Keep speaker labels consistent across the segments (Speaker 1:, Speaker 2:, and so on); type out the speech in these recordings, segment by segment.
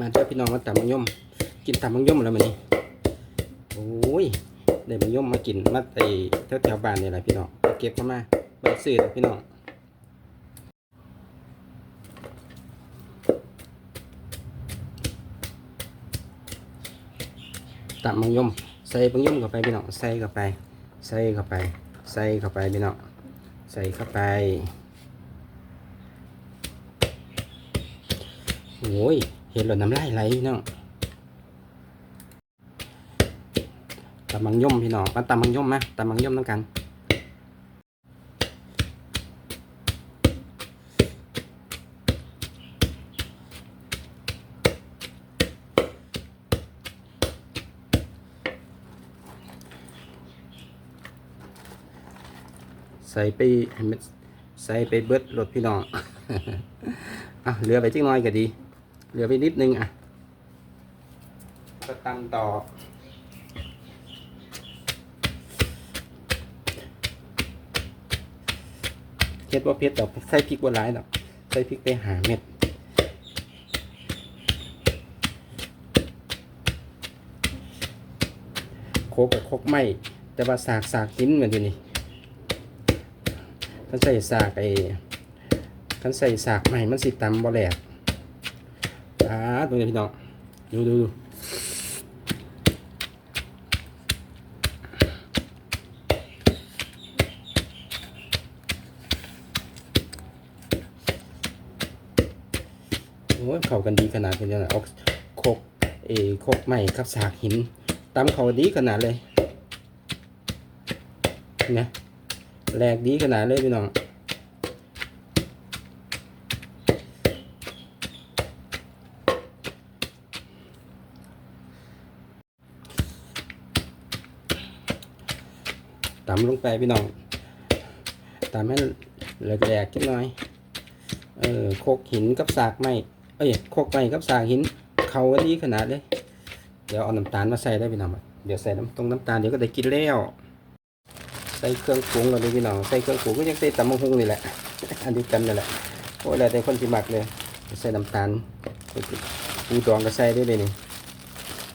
Speaker 1: มาเจ้าพี่น้องมาตำมังยม กินตำมังยมแล้วมันนี่โอ้ยได้มังยมมากินมาไอแถวแถวบ้านนี่แหละพี่น้องเก็บเข้ามาไปซื้อพี่น้องตำมังยมใส่มังยมเข้าไปพี่น้องใส่เข้าไป ใส่เข้าไป ใส่เข้าไปพี่น้องใส่เข้าไปโอ้ย เห็นแล้วน้ำลายไหลพี่น้องตำมังยมพี่น้องมาตำมังยมมาตำมังยมน้ำกันใส่ไปใส่ไปเบิดรถพี่น้องอะเหลือไปจักหน้อยก็ดี เหลือไปนิดนึงอะก็ตำต่อเฮ็ดว่าเผ็ดดอกใส่พริกบัวหลายดอกใส่พริกไปหาเม็ดโคกกับโคกไหมแต่ว่าสากสากหินเหมือนกันนี่คันใส่สากไอ้คันใส่สากใหม่มันสิตำบ่แหลก อ่าตรงนี้พี่น้องดูดูดูโอ้ยเข้ากันดีขนาดนี้นะเอาโคกเอโคกใหม่กับสากหินตำเข้าดีขนาดเลยนะแหลกดีขนาดเลยพี่น้อง ตำลงไปพี่น้องตำให้แหลกๆจักหน่อย เออโคกหินกับสากไม้เอ้ยโคกไม้กับสากหิน เขาก็ดีขนาดเลย เดี๋ยวเอาน้ำตาลมาใส่ได้พี่น้องเดี๋ยวใส่น้ำตรงน้ำตาลเดี๋ยวก็ได้กินแล้วใส่เครื่องปรุงกันเลยพี่น้องใส่เครื่องปรุงก็ยังใส่ตำมะฮุงนี่แหละอันเดียวกันนี่แหละโอ้ยแล้วแต่คนที่มักเลยใส่น้ำตาลปูดองก็ใส่ได้เลยนี่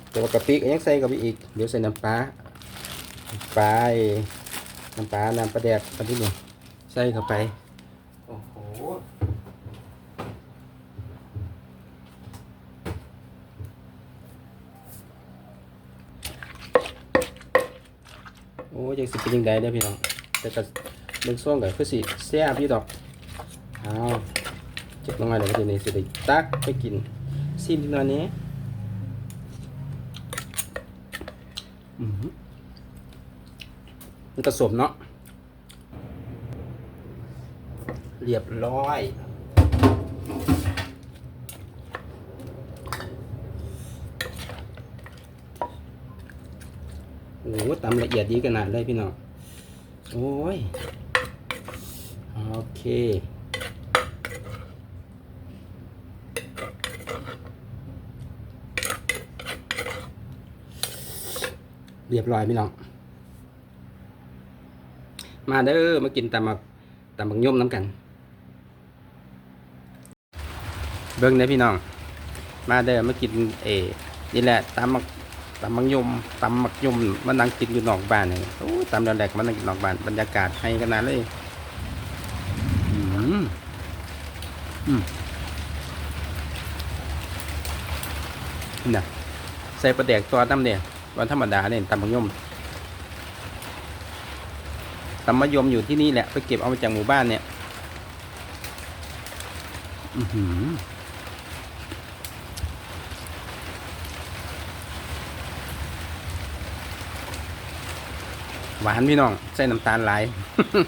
Speaker 1: แต่ว่ากะปิก็ยังใส่กะปิอีก เดี๋ยวใส่น้ำปลาไป น้ำปลา น้ำปลาแดกอันที่นี่ใส่เข้าไป โอ้โหโอ้ยังสิเป็นยังไงได้อพี่น้องแต่ก็เบิ่งส่วงก็คือสิแซ่บพี่ดอกเอาเจ็บลงมาเดี๋ยวก็จะนี่สิได้ตักไปกินซิมหน่นอยนี้อือ มันผสมเนาะเรียบร้อย โอ้โหตำละเอียดดีขนาดเลยพี่น้อง โอ้ย โอเคเรียบร้อยพี่น้อง มาเด้อมากินตำมักตำบักย่มน้ำกัน เบิ้งนะพี่น้อง มาเด้อมากินเอนี่แหละตำมักตำมักยมตำมักยมมันนั่งกินอยู่นอกบ้านนี่โอ้ตำแดกๆมันนั่งกินนอกบ้านบรรยากาศให้ขนาดเลยอืมอืมนี่นะใส่ปลาแดกตัวตั้มเนี่ยวันธรรมดาเนี่ยตำมักยม ตำมะยมอยู่ที่นี่แหละ ไปเก็บเอามาจากหมู่บ้านเนี่ย อือหือหวานพี่น้องใส่น้ำตาลหลาย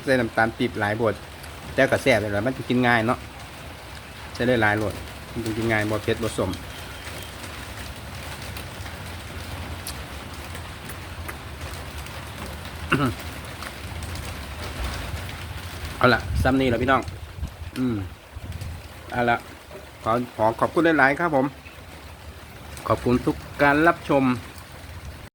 Speaker 1: ใส่น้ำตาลปีบหลายบดแต่ก็แซ่บเลยแหละมันจะกินง่ายเนาะใส่ได้หลายโหลดมันจะกินง่ายบดเผ็ดบดสม เอาละซ้ำนี่แหละพี่น้อง อืมเอาละขอขอขอบคุณหลาย ๆ ครับผม ขอบคุณทุกการรับชม